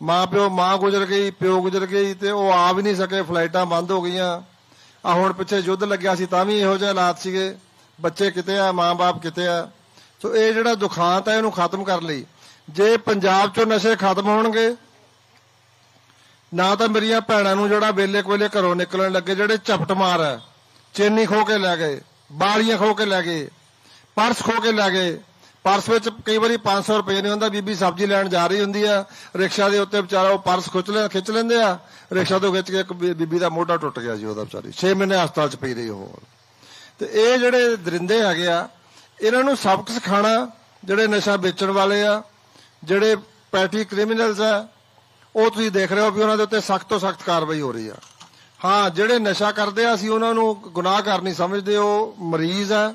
ਮਾਂ ਪਿਓ, ਮਾਂ ਗੁਜ਼ਰ ਗਈ, ਪਿਓ ਗੁਜ਼ਰ ਗਈ ਤੇ ਉਹ ਆ ਵੀ ਨਹੀਂ ਸਕੇ, ਫਲਾਈਟਾਂ ਬੰਦ ਹੋ ਗਈਆਂ। ਆ ਹੁਣ ਪਿੱਛੇ ਯੁੱਧ ਲੱਗਿਆ ਸੀ, ਤਾਂ ਵੀ ਇਹੋ ਜਿਹੇ ਹਾਲਾਤ ਸੀਗੇ। ਬੱਚੇ ਕਿਤੇ ਆ, ਮਾਂ-ਬਾਪ ਕਿਤੇ ਆ। ਸੋ ਇਹ ਜਿਹੜਾ ਦੁਖਾਂਤ ਹੈ ਇਹਨੂੰ ਖਤਮ ਕਰ ਲਈ। ਜੇ ਪੰਜਾਬ ਚੋਂ ਨਸ਼ੇ ਖਤਮ ਹੋਣਗੇ, ਨਾ ਤਾਂ ਮੇਰੀਆਂ ਭੈਣਾਂ ਨੂੰ ਜਿਹੜਾ ਵੇਲੇ ਕੋਲੇ ਘਰੋਂ ਨਿਕਲਣ ਲੱਗੇ, ਜਿਹੜੇ ਝਪਟ ਮਾਰ ਹੈ ਚੇਨੀ ਖੋ ਕੇ ਲੈ ਗਏ, ਬਾਲੀਆਂ ਖੋ ਕੇ ਲੈ ਗਏ, ਪਰਸ ਖੋ ਕੇ ਲੈ ਗਏ ਪਰਸ ਵਿੱਚ ਕਈ ਵਾਰੀ 500 ਰੁਪਏ ਨਹੀਂ ਹੁੰਦਾ, ਬੀਬੀ ਸਬਜ਼ੀ ਲੈਣ ਜਾ ਰਹੀ ਹੁੰਦੀ ਆ। ਰਿਕਸ਼ਾ ਦੇ ਉੱਤੇ ਵਿਚਾਰਾ ਉਹ ਪਰਸ ਖਿੱਚ ਲੈ, ਖਿੱਚ ਲੈਂਦੇ ਆ। ਰਿਕਸ਼ਾ ਤੋਂ ਖਿੱਚ ਕੇ ਇੱਕ ਬੀਬੀ ਦਾ ਮੋਢਾ ਟੁੱਟ ਗਿਆ ਜੀ ਉਹਦਾ ਵਿਚਾਰੀ। 6 ਮਹੀਨੇ ਹਸਪਤਾਲ 'ਚ ਪਈ ਰਹੀ ਉਹ। ਤੇ ਇਹ ਜਿਹੜੇ ਦਰਿੰਦੇ ਹੈਗੇ ਆ, ਇਹਨਾਂ ਨੂੰ ਸਬਕ ਸਿਖਾਣਾ ਜਿਹੜੇ ਨਸ਼ਾ ਵੇਚਣ ਵਾਲੇ ਆ, ਜਿਹੜੇ ਪੈਟੀ ਕ੍ਰਿਮੀਨਲਸ ਆ, ਉਹ ਤੁਸੀਂ ਦੇਖ ਰਹੇ ਹੋ ਵੀ ਉਹਨਾਂ ਦੇ ਉੱਤੇ ਸਖਤ ਤੋਂ ਸਖਤ ਕਾਰਵਾਈ ਹੋ ਰਹੀ ਆ। ਹਾਂ, ਜਿਹੜੇ ਨਸ਼ਾ ਕਰਦੇ ਆ, ਅਸੀਂ ਉਹਨਾਂ ਨੂੰ ਗੁਨਾਹਗਾਰ ਨਹੀਂ ਸਮਝਦੇ, ਉਹ ਮਰੀਜ਼ ਆ।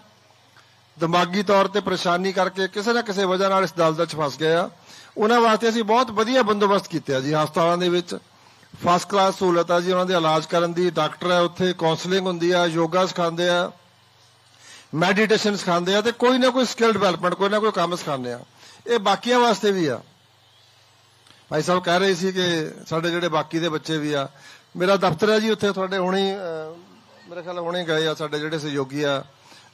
ਦਿਮਾਗੀ ਤੌਰ ਤੇ ਪਰੇਸ਼ਾਨੀ ਕਰਕੇ ਕਿਸੇ ਨਾ ਕਿਸੇ ਵਜ੍ਹਾ ਨਾਲ ਇਸ ਦਲਦਲ 'ਚ ਫਸ ਗਏ ਆ। ਉਹਨਾਂ ਵਾਸਤੇ ਅਸੀਂ ਬਹੁਤ ਵਧੀਆ ਬੰਦੋਬਸਤ ਕੀਤਾ ਜੀ, ਹਸਪਤਾਲਾਂ ਦੇ ਵਿੱਚ। ਫਸਟ ਕਲਾਸ ਸਹੂਲਤ ਆ ਜੀ, ਉਹਨਾਂ ਦੇ ਇਲਾਜ ਕਰਨ ਦੀ। ਡਾਕਟਰ ਹੈ ਉੱਥੇ ਕਾਉਂਸਲਿੰਗ ਹੁੰਦੀ ਆ, ਯੋਗਾ ਸਿਖਾਉਂਦੇ ਆ ਮੈਡੀਟੇਸ਼ਨ ਸਿਖਾਉਂਦੇ ਆ ਤੇ ਕੋਈ ਨਾ ਕੋਈ ਸਕਿੱਲ ਡਿਵੈਲਪਮੈਂਟ ਕੋਈ ਨਾ ਕੋਈ ਕੰਮ ਸਿਖਾਉਂਦੇ ਆ। ਇਹ ਬਾਕੀਆਂ ਵਾਸਤੇ ਵੀ ਆ। ਭਾਈ ਸਾਹਿਬ ਕਹਿ ਰਹੇ ਸੀ ਕਿ ਸਾਡੇ ਜਿਹੜੇ ਬਾਕੀ ਦੇ ਬੱਚੇ ਵੀ ਆ। ਮੇਰਾ ਦਫ਼ਤਰ ਹੈ ਜੀ ਉੱਥੇ, ਤੁਹਾਡੇ ਹੁਣੇ ਮੇਰੇ ਖਿਆਲ ਹੁਣੇ ਗਏ ਆ ਸਾਡੇ ਜਿਹੜੇ ਸਹਿਯੋਗੀ ਆ।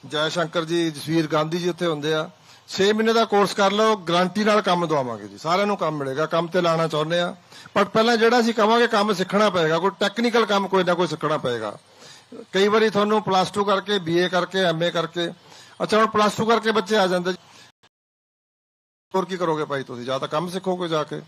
ਜੈ ਸ਼ੰਕਰ ਜੀ, ਜਸਵੀਰ ਗਾਂਧੀ ਜੀ ਉੱਥੇ ਹੁੰਦੇ ਆ। 6 ਮਹੀਨੇ ਦਾ ਕੋਰਸ ਕਰ ਲਓ ਗਰੰਟੀ ਨਾਲ ਕੰਮ ਦਵਾਵਾਂਗੇ ਜੀ। ਸਾਰਿਆਂ ਨੂੰ ਕੰਮ ਮਿਲੇਗਾ, ਕੰਮ ਤੇ ਲਾਣਾ ਚਾਹੁੰਦੇ ਆ। ਪਰ ਪਹਿਲਾਂ ਜਿਹੜਾ ਅਸੀਂ ਕਵਾਂਗੇ, ਕੰਮ ਸਿੱਖਣਾ ਪਏਗਾ। ਕੋਈ ਟੈਕਨੀਕਲ ਕੰਮ ਕੋਈ ਨਾ ਕੋਈ ਸਿੱਖਣਾ ਪਏਗਾ। ਕਈ ਵਾਰੀ ਤੁਹਾਨੂੰ ਪਲੱਸ 2 ਕਰਕੇ ਬੀਏ ਕਰਕੇ ਐਮਏ ਕਰਕੇ, ਅੱਛਾ, ਹੁਣ ਪਲੱਸ 2 ਕਰਕੇ ਬੱਚੇ ਆ ਜਾਂਦੇ ਹੋਰ ਕੀ ਕਰੋਗੇ ਭਾਈ ਤੁਸੀਂ? ਜਾਂ ਤਾਂ ਕੰਮ ਸਿੱਖੋਗੇ ਜਾ ਕੇ।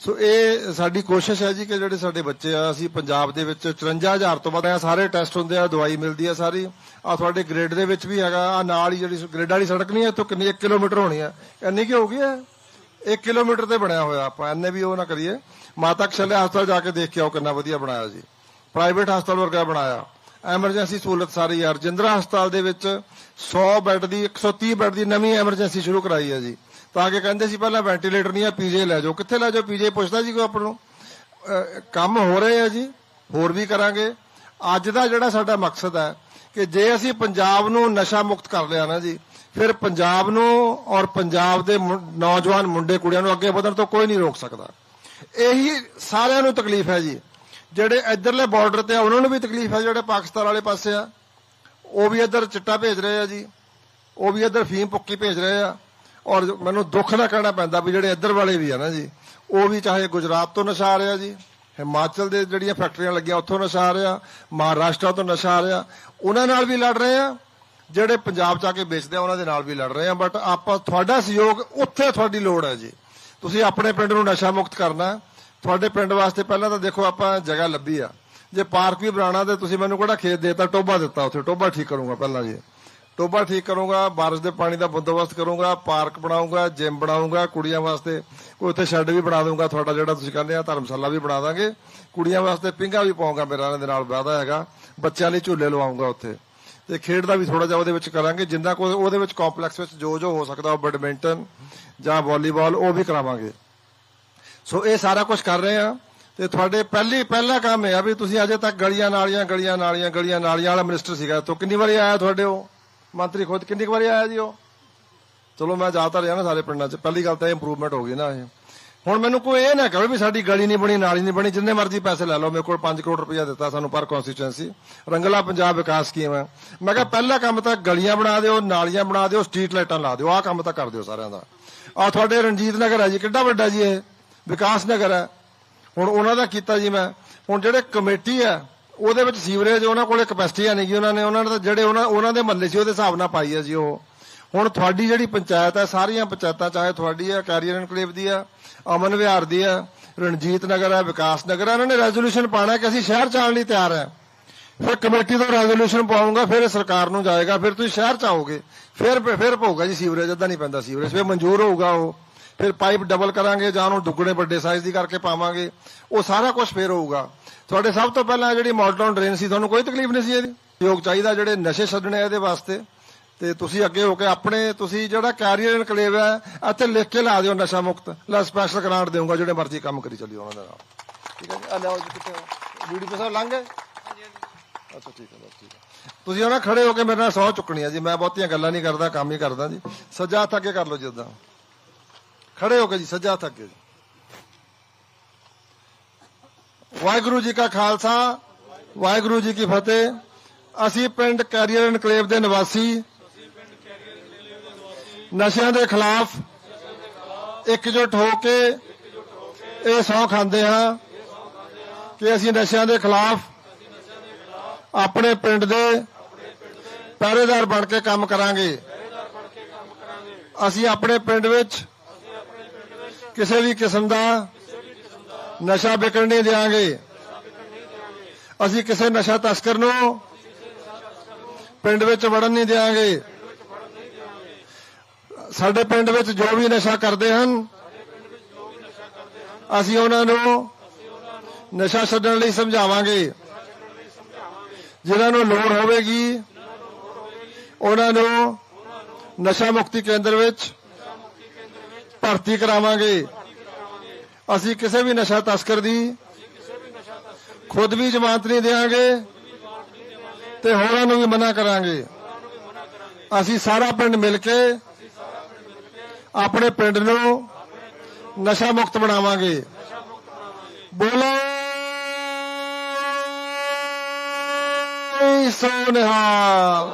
ਸੋ ਇਹ ਸਾਡੀ ਕੋਸ਼ਿਸ਼ ਹੈ ਜੀ ਕਿ ਜਿਹੜੇ ਸਾਡੇ ਬੱਚੇ ਆ, ਅਸੀਂ ਪੰਜਾਬ ਦੇ ਵਿੱਚ 54000 ਤੋਂ ਵੱਧ ਆ, ਸਾਰੇ ਟੈਸਟ ਹੁੰਦੇ ਆ, ਦਵਾਈ ਮਿਲਦੀ ਆ ਸਾਰੀ। ਆ ਤੁਹਾਡੇ ਗ੍ਰੇਡ ਦੇ ਵਿੱਚ ਵੀ ਹੈਗਾ ਆ ਨਾਲ ਹੀ ਜਿਹੜੀ ਗ੍ਰੇਡ ਵਾਲੀ ਸੜਕ ਨਹੀਂ ਹੈ, ਇੱਥੋਂ ਕਿੰਨੀ 1 ਕਿਲੋਮੀਟਰ ਹੋਣੀ ਆ। ਇੰਨੀ ਕੀ ਹੋਊਗੀ ਇਹ 1 ਕਿਲੋਮੀਟਰ ਤੇ ਬਣਿਆ ਹੋਇਆ ਆਪਾਂ ਐਨੇ ਵੀ ਉਹ ਨਾ ਕਰੀਏ। ਮਾਤਾ ਕਸ਼ਲਿਆ ਹਸਪਤਾਲ ਜਾ ਕੇ ਦੇਖ ਕੇ ਆਓ ਕਿੰਨਾ ਵਧੀਆ ਬਣਾਇਆ ਜੀ। ਪ੍ਰਾਈਵੇਟ ਹਸਪਤਾਲ ਵਰਗਾ ਬਣਾਇਆ। ਐਮਰਜੈਂਸੀ ਸਹੂਲਤ ਸਾਰੀ ਆ। ਰਜਿੰਦਰਾ ਹਸਪਤਾਲ ਦੇ ਵਿੱਚ 100 ਬੈੱਡ ਦੀ 130 ਬੈੱਡ ਦੀ ਨਵੀਂ ਐਮਰਜੈਂਸੀ ਸ਼ੁਰੂ ਕਰਾਈ ਹੈ ਜੀ। ਤਾਂ ਕਿ ਕਹਿੰਦੇ ਸੀ ਪਹਿਲਾਂ ਵੈਂਟੀਲੇਟਰ ਨਹੀਂ ਆ, ਪੀਜੇ ਲੈ ਜਾਓ। ਕਿੱਥੇ ਲੈ ਜਾਓ? ਪੀਜੇ ਪੁੱਛਦਾ ਜੀ ਕੋਈ ਆਪਾਂ ਨੂੰ। ਕੰਮ ਹੋ ਰਹੇ ਆ ਜੀ। ਹੋਰ ਵੀ ਕਰਾਂਗੇ। ਅੱਜ ਦਾ ਜਿਹੜਾ ਸਾਡਾ ਮਕਸਦ ਹੈ ਕਿ ਜੇ ਅਸੀਂ ਪੰਜਾਬ ਨੂੰ ਨਸ਼ਾ ਮੁਕਤ ਕਰ ਲਿਆ ਨਾ ਜੀ, ਫਿਰ ਪੰਜਾਬ ਨੂੰ ਔਰ ਪੰਜਾਬ ਦੇ ਨੌਜਵਾਨ ਮੁੰਡੇ, ਕੁੜੀਆਂ ਨੂੰ ਅੱਗੇ ਵਧਣ ਤੋਂ ਕੋਈ ਨਹੀਂ ਰੋਕ ਸਕਦਾ। ਇਹੀ ਸਾਰਿਆਂ ਨੂੰ ਤਕਲੀਫ ਹੈ ਜੀ। ਜਿਹੜੇ ਇਧਰਲੇ ਬਾਰਡਰ ਤੇ ਆ, ਉਹਨਾਂ ਨੂੰ ਵੀ ਤਕਲੀਫ ਹੈ ਜਿਹੜੇ ਪਾਕਿਸਤਾਨ ਵਾਲੇ ਪਾਸੇ ਆ। ਉਹ ਵੀ ਇੱਧਰ ਚਿੱਟਾ ਭੇਜ ਰਹੇ ਆ ਜੀ। ਉਹ ਵੀ ਇੱਧਰ ਫੀਮ ਪੁੱਕੀ ਭੇਜ ਰਹੇ ਆ। ਔਰ ਮੈਨੂੰ ਦੁੱਖ ਦਾ ਕਹਿਣਾ ਪੈਂਦਾ ਵੀ ਜਿਹੜੇ ਇੱਧਰ ਵਾਲੇ ਵੀ ਆ ਨਾ ਜੀ, ਉਹ ਵੀ ਚਾਹੇ ਗੁਜਰਾਤ ਤੋਂ ਨਸ਼ਾ ਆ ਰਿਹਾ ਜੀ, ਹਿਮਾਚਲ ਦੇ ਜਿਹੜੀਆਂ ਫੈਕਟਰੀਆਂ ਲੱਗੀਆਂ ਉੱਥੋਂ ਨਸ਼ਾ ਆ ਰਿਹਾ, ਮਹਾਰਾਸ਼ਟਰ ਤੋਂ ਨਸ਼ਾ ਆ ਰਿਹਾ, ਉਹਨਾਂ ਨਾਲ ਵੀ ਲੜ ਰਹੇ ਆ। ਜਿਹੜੇ ਪੰਜਾਬ ਚ ਆ ਕੇ ਵੇਚਦੇ ਆ, ਉਹਨਾਂ ਦੇ ਨਾਲ ਵੀ ਲੜ ਰਹੇ ਆ। ਬਟ ਆਪਾਂ ਤੁਹਾਡਾ ਸਹਿਯੋਗ, ਉੱਥੇ ਤੁਹਾਡੀ ਲੋੜ ਹੈ ਜੀ। ਤੁਸੀਂ ਆਪਣੇ ਪਿੰਡ ਨੂੰ ਨਸ਼ਾ ਮੁਕਤ ਕਰਨਾ। ਤੁਹਾਡੇ ਪਿੰਡ ਵਾਸਤੇ ਪਹਿਲਾਂ ਤਾਂ ਦੇਖੋ ਆਪਾਂ ਜਗ੍ਹਾ ਲੱਭੀ ਆ। ਜੇ ਪਾਰਕ ਵੀ ਬਣਾਉਣਾ ਤੇ ਤੁਸੀਂ ਮੈਨੂੰ ਕਿਹੜਾ ਖੇਤ ਦੇਤਾ ਟੋਬਾ ਦਿੱਤਾ ਉੱਥੇ ਟੋਬਾ ਠੀਕ ਕਰੂੰਗਾ ਪਹਿਲਾਂ ਜੀ। ਟੋਬਾ ਠੀਕ ਕਰੂੰਗਾ, ਬਾਰਿਸ਼ ਦੇ ਪਾਣੀ ਦਾ ਬੰਦੋਬਸਤ ਕਰੂੰਗਾ, ਪਾਰਕ ਬਣਾਉਂਗਾ ਜਿਮ ਬਣਾਉਂਗਾ, ਕੁੜੀਆਂ ਵਾਸਤੇ ਕੋਈ ਉੱਥੇ ਸ਼ੈੱਡ ਵੀ ਬਣਾ ਦੂੰਗਾ ਤੁਹਾਡਾ ਜਿਹੜਾ ਤੁਸੀਂ ਕਹਿੰਦੇ ਆ ਧਰਮਸ਼ਾਲਾ ਵੀ ਬਣਾ ਦਾਂਗੇ। ਕੁੜੀਆਂ ਵਾਸਤੇ ਪਿੰਗਾ ਵੀ ਪਾਉਂਗਾ ਮੇਰਾ ਇਹਨਾਂ ਦੇ ਨਾਲ, ਵਾਅਦਾ ਹੈਗਾ। ਬੱਚਿਆਂ ਲਈ ਝੂਲੇ ਲਵਾਉਂਗਾ ਉੱਥੇ। ਤੇ ਖੇਡ ਦਾ ਵੀ ਥੋੜਾ ਜਿਹਾ ਉਹਦੇ ਵਿੱਚ ਕਰਾਂਗੇ, ਜਿੰਨਾ ਕੋ ਉਹਦੇ ਵਿੱਚ ਕੰਪਲੈਕਸ ਵਿੱਚ ਜੋ ਜੋ ਹੋ ਸਕਦਾ ਉਹ ਬੈਡਮਿੰਟਨ ਜਾਂ ਵਾਲੀਬਾਲ ਉਹ ਵੀ ਕਰਾਵਾਂਗੇ। ਸੋ ਇਹ ਸਾਰਾ ਕੁਝ ਕਰ ਰਹੇ ਆ ਤੇ ਤੁਹਾਡੇ ਪਹਿਲੀ ਪਹਿਲਾ ਕੰਮ ਇਹ ਆ ਵੀ ਤੁਸੀਂ ਅਜੇ ਤੱਕ ਗਲੀਆਂ ਨਾਲੀਆਂ ਗਲੀਆਂ ਨਾਲੀਆਂ ਗਲੀਆਂ ਨਾਲੀਆਂ ਵਾਲਾ ਮਿਨਿਸਟਰ ਸੀਗਾ। ਤੋਂ ਕਿੰਨੀ ਵਾਰੀ ਆਇਆ ਤੁਹਾਡੇ ਉਹ? ਮੰਤਰੀ ਖੁਦ ਕਿੰਨੀ ਕੁ ਵਾਰੀ ਆਇਆ ਜੀ ਉਹ? ਚਲੋ ਮੈਂ ਜਾਤਾ ਰਿਹਾ ਨਾ ਸਾਰੇ ਪਿੰਡਾਂ 'ਚ। ਪਹਿਲੀ ਗੱਲ ਤਾਂ ਇਹ ਇੰਪਰੂਵਮੈਂਟ ਹੋ ਗਈ ਨਾ ਇਹ। ਹੁਣ ਮੈਨੂੰ ਕੋਈ ਇਹ ਨਾ ਕਹੇ ਵੀ ਸਾਡੀ ਗਲੀ ਨਹੀਂ ਬਣੀ, ਨਾਲੀ ਨਹੀਂ ਬਣੀ, ਜਿੰਨੇ ਮਰਜ਼ੀ ਪੈਸੇ ਲੈ ਲਓ। ਮੇਰੇ ਕੋਲ 5 ਕਰੋੜ ਰੁਪਇਆ ਦਿੱਤਾ ਸਾਨੂੰ ਪਰ ਕਨਸਟੀਚੁਐਂਸੀ ਰੰਗਲਾ ਪੰਜਾਬ ਵਿਕਾਸ ਸਕੀਮ ਹੈ। ਮੈਂ ਕਿਹਾ ਪਹਿਲਾ ਕੰਮ ਤਾਂ ਗਲੀਆਂ ਬਣਾ ਦਿਓ, ਨਾਲੀਆਂ ਬਣਾ ਦਿਓ ਸਟਰੀਟ ਲਾਈਟਾਂ ਲਾ ਦਿਓ। ਆਹ ਕੰਮ ਤਾਂ ਕਰ ਦਿਓ ਸਾਰਿਆਂ ਦਾ। ਆ ਤੁਹਾਡੇ ਰਣਜੀਤ ਨਗਰ ਹੈ ਜੀ। ਕਿੱਡਾ ਵੱਡਾ ਜੀ ਇਹ? ਵਿਕਾਸ ਨਗਰ ਹੈ। ਹੁਣ ਉਹਨਾਂ ਦਾ ਕੀਤਾ ਜੀ ਮੈਂ। ਹੁਣ ਜਿਹੜੇ ਕਮੇਟੀ ਹੈ, ਉਹਦੇ ਵਿੱਚ ਸੀਵਰੇਜ ਉਹਨਾਂ ਕੋਲੇ ਕਪੈਸਿਟੀ ਨਹੀਂ ਗੀ ਉਹਨਾਂ ਨੇ। ਉਹਨਾਂ ਨੇ ਜਿਹੜੇ ਉਹਨਾਂ ਉਹਨਾਂ ਦੇ ਮਹੱਲੇ ਸੀ, ਉਹਦੇ ਹਿਸਾਬ ਨਾਲ ਪਾਈ ਹੈ ਜੀ ਉਹ। ਹੁਣ ਤੁਹਾਡੀ ਜਿਹੜੀ ਪੰਚਾਇਤ ਹੈ, ਸਾਰੀਆਂ ਪੰਚਾਇਤਾਂ, ਚਾਹੇ ਤੁਹਾਡੀ ਹੈ, ਕੈਰੀਅਰ ਇਨਕਲੇਵ ਦੀ ਹੈ, ਅਮਨ ਵਿਹਾਰ ਦੀ ਹੈ, ਰਣਜੀਤ ਨਗਰ ਹੈ, ਵਿਕਾਸ ਨਗਰ ਹੈ ਇਹਨਾਂ ਨੇ ਰੈਜ਼ੋਲੂਸ਼ਨ ਪਾਣਾ ਕਿ ਅਸੀਂ ਸ਼ਹਿਰ ਚ ਆਉਣ ਲਈ ਤਿਆਰ ਹੈ। ਫਿਰ ਕਮੇਟੀ ਤੋਂ ਰੈਜ਼ੋਲੂਸ਼ਨ ਪਾਉਂਗਾ ਫਿਰ ਸਰਕਾਰ ਨੂੰ ਜਾਏਗਾ, ਫਿਰ ਤੁਸੀਂ ਸ਼ਹਿਰ ਚ ਆਓਗੇ। ਫਿਰ ਫਿਰ ਪਊਗਾ ਜੀ ਸੀਵਰੇਜ ਅੱਧਾ ਨਹੀਂ ਪੈਂਦਾ ਸੀਵਰੇਜ। ਫਿਰ ਮਨਜ਼ੂਰ ਹੋਊਗਾ ਉਹ। ਫਿਰ ਪਾਈਪ ਡਬਲ ਕਰਾਂਗੇ ਜਾਂ ਉਹਨੂੰ ਦੁੱਗਣੇ ਵੱਡੇ ਸਾਈਜ਼ ਦੀ ਕਰਕੇ ਪਾਵਾਂਗੇ। ਉਹ ਸਾਰਾ ਕੁਝ ਫੇਰ ਹੋਊਗਾ। ਤੁਹਾਡੇ ਸਭ ਤੋਂ ਪਹਿਲਾਂ ਜਿਹੜੀ ਮਾਡਰਨ ਡਰੇਨ ਸੀ, ਤੁਹਾਨੂੰ ਕੋਈ ਤਕਲੀਫ ਨਹੀਂ ਸੀ ਇਹਦੀ? ਯੋਗ ਚਾਹੀਦਾ ਜਿਹੜੇ ਨਸ਼ੇ ਛੱਡਣੇ ਇਹਦੇ ਵਾਸਤੇ। ਤੇ ਤੁਸੀਂ ਅੱਗੇ ਹੋ ਕੇ ਆਪਣੇ, ਤੁਸੀਂ ਜਿਹੜਾ ਕੈਰੀਅਰ ਇਨਕਲੇਵ ਹੈ, ਇੱਥੇ ਲਿਖ ਕੇ ਲਾ ਦਿਓ ਨਸ਼ਾ ਮੁਕਤ। ਲੈ ਸਪੈਸ਼ਲ ਗ੍ਰਾਂਟ ਦੇਵਾਂਗਾ ਜਿਹੜੇ ਮਰਜ਼ੀ ਕੰਮ ਕਰੀ ਚੱਲਿਓ ਉਹਨਾਂ ਦੇ ਨਾਲ। ਠੀਕ ਹੈ ਜੀ? ਆ ਲਿਆਓ ਜੀ ਕਿੱਥੇ ਵੀਡੀਓ ਸਾਹਿਬ ਲੰਘ ਗਏ? ਅੱਛਾ, ਠੀਕ ਹੈ ਠੀਕ ਹੈ। ਤੁਸੀਂ ਉਹਨਾਂ ਖੜੇ ਹੋ ਕੇ ਮੇਰੇ ਨਾਲ ਸੌ ਚੁੱਕਣੀ ਆ ਜੀ। ਮੈਂ ਬਹੁਤੀਆਂ ਗੱਲਾਂ ਨਹੀਂ ਕਰਦਾ, ਕੰਮ ਹੀ ਕਰਦਾ ਜੀ। ਸੱਜਾ ਹੱਥ ਅੱਗੇ ਕਰ ਲਓ ਜਿੱਦਾਂ ਖੜੇ ਹੋ ਕੇ ਜੀ, ਸੱਜਾ ਹੱਥ ਅੱਗੇ ਜੀ। ਵਾਹਿਗੁਰੂ ਜੀ ਕਾ ਖਾਲਸਾ, ਵਾਹਿਗੁਰੂ ਜੀ ਕੀ ਫਤਿਹ। ਅਸੀਂ ਪਿੰਡ ਕੈਰੀਅਰ ਇਨਕਲੇਵ ਦੇ ਨਿਵਾਸੀ। ਨਸ਼ਿਆਂ ਦੇ ਖਿਲਾਫ ਇਕਜੁੱਟ ਹੋ ਕੇ ਇਹ ਸਹੁੰ ਖਾਂਦੇ ਹਾਂ ਕਿ ਅਸੀਂ ਨਸ਼ਿਆਂ ਦੇ ਖਿਲਾਫ ਆਪਣੇ ਪਿੰਡ ਦੇ ਪਹਿਰੇਦਾਰ ਬਣ ਕੇ ਕੰਮ ਕਰਾਂਗੇ। ਅਸੀਂ ਆਪਣੇ ਪਿੰਡ ਵਿੱਚ ਕਿਸੇ ਵੀ ਕਿਸਮ ਦਾ ਨਸ਼ਾ ਵਿਕਣ ਨਹੀਂ ਦੇਵਾਂਗੇ ਅਸੀਂ ਕਿਸੇ ਨਸ਼ਾ ਤਸਕਰ ਨੂੰ ਪਿੰਡ ਵਿੱਚ ਵੜਨ ਨਹੀਂ ਦੇਵਾਂਗੇ ਸਾਡੇ ਪਿੰਡ ਵਿੱਚ ਜੋ ਵੀ ਨਸ਼ਾ ਕਰਦੇ ਹਨ, ਅਸੀਂ ਉਹਨਾਂ ਨੂੰ ਨਸ਼ਾ ਛੱਡਣ ਲਈ ਸਮਝਾਵਾਂਗੇ। ਜਿਨ੍ਹਾਂ ਨੂੰ ਲੋੜ ਹੋਵੇਗੀ, ਉਹਨਾਂ ਨੂੰ ਨਸ਼ਾ ਮੁਕਤੀ ਕੇਂਦਰ ਵਿੱਚ ਭਰਤੀ ਕਰਾਵਾਂਗੇ। ਅਸੀਂ ਕਿਸੇ ਵੀ ਨਸ਼ਾ ਤਸਕਰ ਦੀ ਖੁਦ ਵੀ ਜ਼ਮਾਨਤ ਨਹੀਂ ਦੇਵਾਂਗੇ ਤੇ ਹੋਰਾਂ ਨੂੰ ਵੀ ਮਨਾ ਕਰਾਂਗੇ। ਅਸੀਂ ਸਾਰਾ ਪਿੰਡ ਮਿਲ ਕੇ ਆਪਣੇ ਪਿੰਡ ਨੂੰ ਨਸ਼ਾ ਮੁਕਤ ਬਣਾਵਾਂਗੇ। ਬੋਲੋ ਸੋਨਿਹਾਲ।